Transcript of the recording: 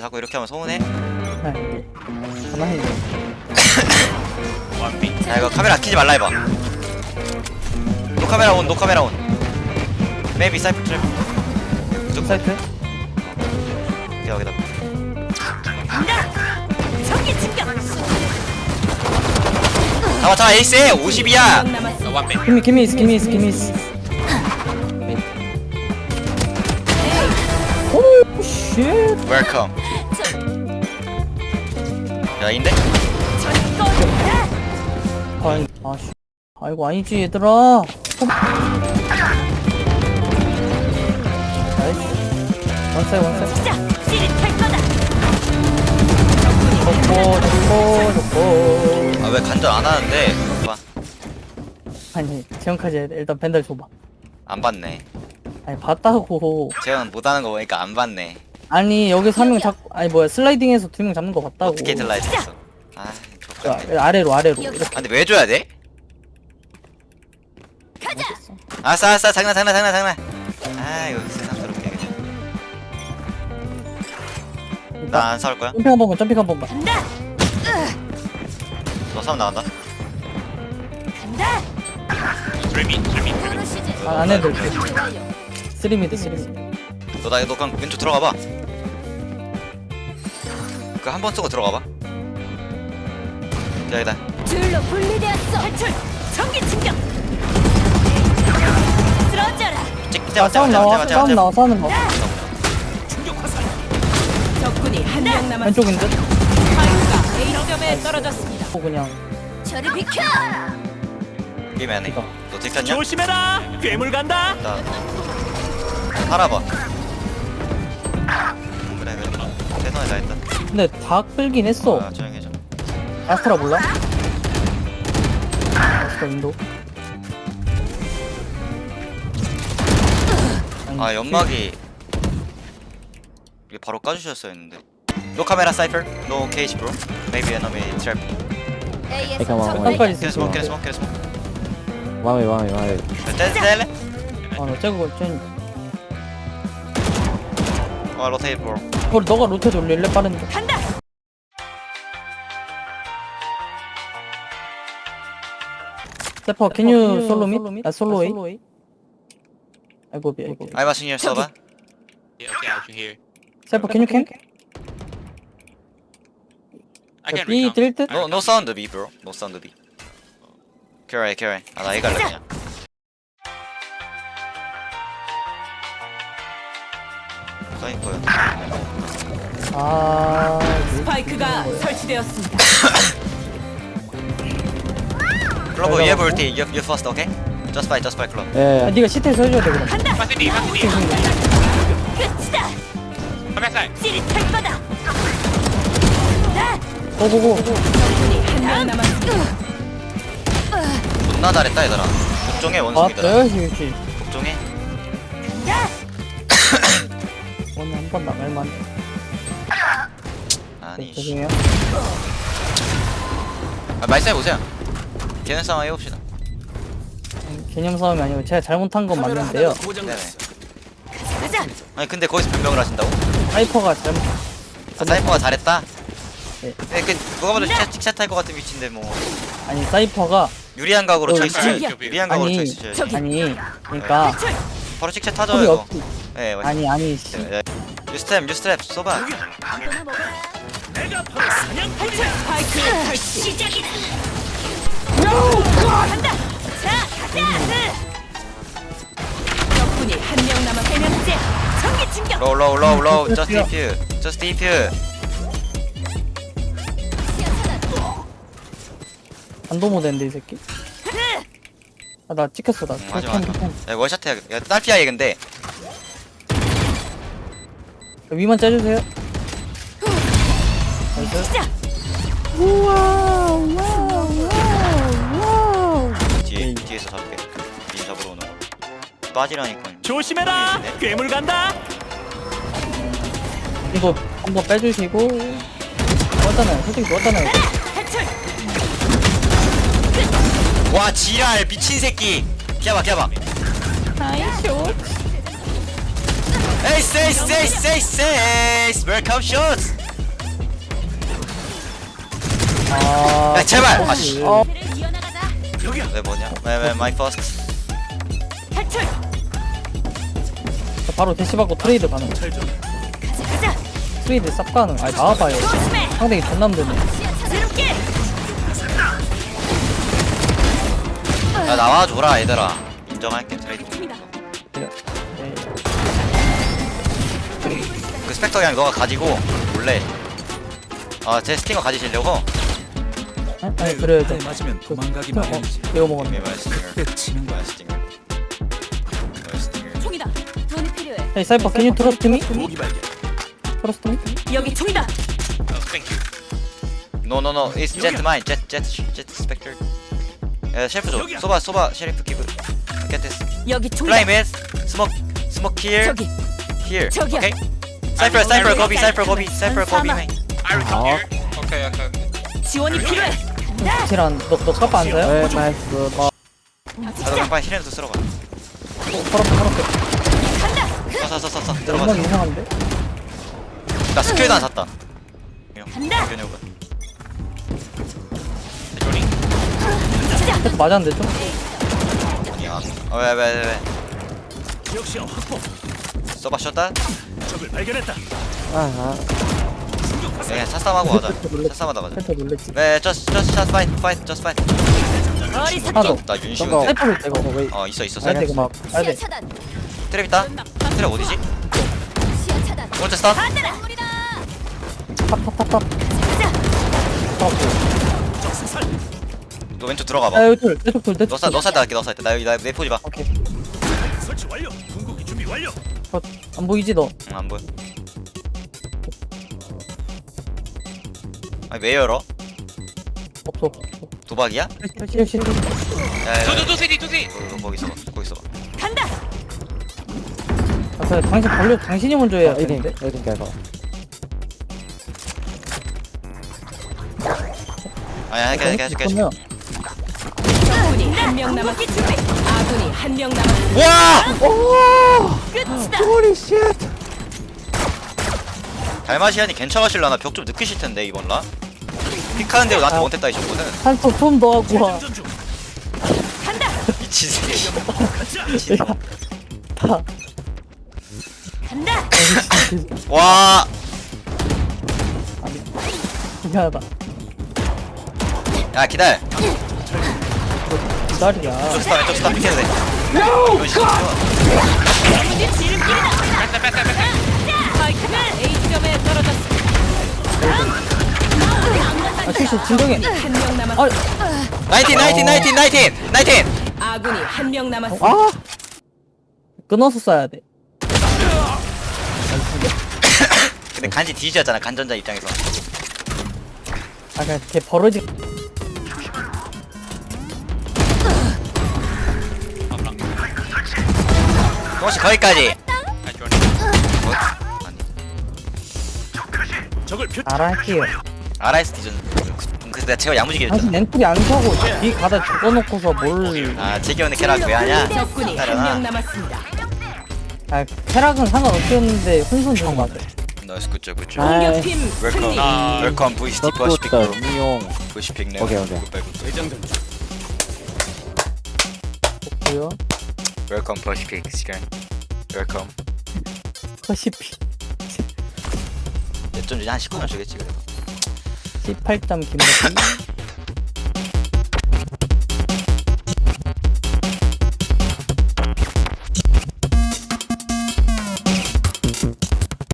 자꾸 이렇게 하면 서운해? 네. 가만히 있네. 완비 야 이거 카메라 키지 말라 해봐 노 카메라 온, 노 카메라 온 메이비 사이프 트랩 무조건 사이트? 여기다 전기 충격. 잡아 잡아 에이스 50이야 남았어. 완비 기미 있어 기미 있어 오 쉣. 웰컴 야 인데? 아이 아씨 아이고 아니지 얘들아. 어. 나이스. 원사이 원사이. 자, 찌릿할 거다. 좋고 좋고 좋고. 아 왜 간절 안 하는데? 봐. 아니 지금까지 일단 밴들 줘봐. 안 봤네. 아니 봤다고. 재현 못하는 거 보니까 안 봤네 아니 여기서 한명 잡고 아니 뭐야 슬라이딩해서 두 명 잡는 거 봤다고. 어떻게 들라이트 했어. 아 야, 족같네 아래로 아래로 이렇게. 아 근데 왜 줘야 돼? 가자. 아싸 아싸 장난 장난 장난 장난. 아 이거 세상스럽게 나안 싸울 거야? 점핑 한 번만 점핑 한 번만. 간다. 너 싸움 나간다? 간다. 아, 안 해도 돼. 쓰리미드 쓰리미드. 너 나 너 그냥 왼쪽 들어가 봐. 그 한 번 쓰고 들어가 봐. 여기다. 둘로 분리되었어. 탈출. 전기 충격. 쓰러져라. 찍아 잡아 싸움 잡아 나와 잡아 잡아 싸움 나와 싸움 나와 충격 화살 적군이 한 명 남았어. 왼쪽인 듯? 파이크가 A점에 떨어졌습니다. 어 그냥 저리 비켜. 게임 안 해. 이거. 너 들켰냐? 조심해라 괴물 간다 나 살아봐. 그래 그래. 최선을 다했다. 근데 다 끌긴 했어 아, 조용히 해줘. 아스트라 몰라? 아스트라 윈도 아 연막이 이게 바로 까주셨어야 했는데. 노 카메라 사이퍼, 노 케이지 브로. Maybe enemy trap. 잠깐까지 캐스 스모크 스모크 스모크. 와메 와메 와메 떼 떼래? 아나 쟤거 쟤 어 로테이트 브로. 이거 너가 로테 돌릴래 빠른데 간다. 세퍼 캔유 솔로미? 아 솔로웨이? 아이고 미 아이고 I'm watching you 써봐. Yeah, okay, out you here. 세퍼 캔유 캠? I can B recount. 뜰 듯? No no sound B bro. No sound B. 캐리 캐리. 아나 이거 할래 그냥. 사이코야. 아 스파이크가 설치되었습니다. 클로버 you have ulti. You you first, okay? Just fight, just fight. 아, 예 니가 시트에서 해줘야 돼 그럼 간다. 파스디 파스디 끝이다. 화살살 찌릿할 거다. 나 고고고 적군이 한명 남았어. 존나 잘했다 얘들아. 복종해 아 원숭이들아. 돼야지 그렇지 복종해. 오늘 한번 나갈만 아니. 씨. 죄송해요 아, 말싸해 보세요. 걔네 싸움 해봅시다. 개념 싸움이 아니고 제가 잘못한 건 맞는데요 네네. 가자. 아니 근데 거기서 변명을 하신다고? 하이퍼가 잘못 아, 사이퍼가 잘했다. 네. 네, 그 누가 봐도 차 틱샷 할것 같은 위치인데 뭐 아니 사이퍼가 유리한 각으로 어, 쳐 이게- 있어요. 유리한 각으로 쳐 아니 있으셔야지. 아니 그러니까. 바로 하죠 소리 이거. 없지 네, 맞 아니 아니 씨. 적군이 한 명 남았. 해명제. 전기 충격. 로우 로우 로우 로우 음, just just defuse. 반도 모델인데 이 새끼 아 나 찍혔어 나 응, 마. 캠. 야, 월샷 해야 야, 딸피야 얘 근데. 위만 째주세요 나이스 시작. 뒤에 뒤에서 잡게. 님 잡으러 오는 거. 빠지라니까. 조심해라 괴물 간다 이거 한번 빼주시고 좋았잖아요 솔직히 좋았잖아요 탈출. 와 지랄 미친 새끼. 기아봐 기아봐. 아이 쇼. 에이스 에이스 에이스 에이스 에이스 웰컴 슛 아 야, 제발! 아, 씨. 어, 를 이어나가자. 왜 뭐냐 왜왜 마이 퍼스트 탈출. 바로 대시 받고 트레이드 가능 가자 가자. 트레이드 싹 가능 아니 나와봐요. 상대이 힘드네 야 나와줘라 얘들아 인정할게 트레이드. 네. 그 스펙터 그냥 너가 가지고 몰래 아제 스팅어 가지시려고? 아, 아니 그래 좀 맞으면 그, 도망가기 어, 마련이지. 이거 먹었네 스팅어 그때 치는 거야. 스팅어 총이다. 돈이 필요해. Hey Cypher can you trust me? 무기 발견. Trust me? 여기 총이다. No no no it's jet mine jet jet jet spectre 야 셰프 줘 소바 소바 셰리프 기브 get this 여기 총이다. flame is smoke smoke here 저기. here 저기야. okay cypher cypher gobi cypher gobi cypher gobi man 어? 오케이 오케이. 지원이 필요해. 지란 너너 까빠 안 자요? 네 나이스 어 나도 그냥 빨리 힐해서 쓸어봐 서럽게 서럽게 써써써써 들어가 이상한데? 나 스킬도 안 샀다 간다. 계속 맞았는데 좀? 야 왜왜왜 역시 확보. 써봐 셨다 적을 발견했다. 아하 그냥 차싸움하고 가자 차싸움하다 가자 놀랬지 네 just just just fight fight just fight. 하나 더나 윤시훈 어. 어 왜? 어 있어 있어 시야 쌀대 차단. 트랩 있다 트랩 어디지? 시야 차단. 오른쪽 스탑. 탑탑탑탑 가자. 너 왼쪽 들어가 봐 야 여기 둘 내쪽 둘 내쪽 너 사, 너 사이드 할게 너 사이드 나 여기 나 내 포지 봐 오케이 설치 완료. 궁극기 준비 완료. 어, 안 보이지 너? 응, 안 보여 아니 왜 열어? 없어 없어 도박이야? 실 실. 야야야 두두 두세리 두세. 거기 있어봐 거기 있어봐 간다. 아 그래 당신 걸려 당신이 먼저 해야 1인 되는데 1인 깨서 아야 해줄게 해줄게 그러면 한명 남았기 준비. 아군이 한 명 남았. 와! 끝이다. 호리 쉣 달마시안이 괜찮으실라나 벽 좀 느끼실 텐데 이번 라 픽하는데도 나한테 아. 원탭 따이셨거든 한손 좀더 하고 와. 간다. 미친 새끼. 다 간다. 와 미안하다 야 기다려 스탑 왼쪽 스탑 픽해도 돼. 뺐다 뺐다 뺐다. 스파이크가 A점에 떨어졌습니다. 아 진정해 한 명 남았. 아 19 19 19 19 19 아군이 한 명 남았습니다. 아! 끊어서 쏴야 돼 근데 간지 뒤지었잖아 간전자 입장에서 아 그냥 걔 버러지 혹시 거기까지 어? 아니 적을 표. 알아 할게요 RS 디전 그래서 내가 제가 야무지게 당신 했잖아 렌트리 안 사고 뒤 가다 죽어놓고서 뭘아 제기원의 캐락 왜 하냐 적군이 한 따라나. 명 남았습니다. 아, 쾌락은 상관없었는데 혼선 좀 맞아. 나이스 굿죠 굿죠 공격팀 웰컴 승리. 웰컴 VCT 버시픽 덕후다 미용 버시픽 네 오케이, 오케이. 중. 뭐야? 웰컴 버 시픽 시간 웰컴 커시피. 몇점 주지 한 19점 주겠지 그래도 18점 김치.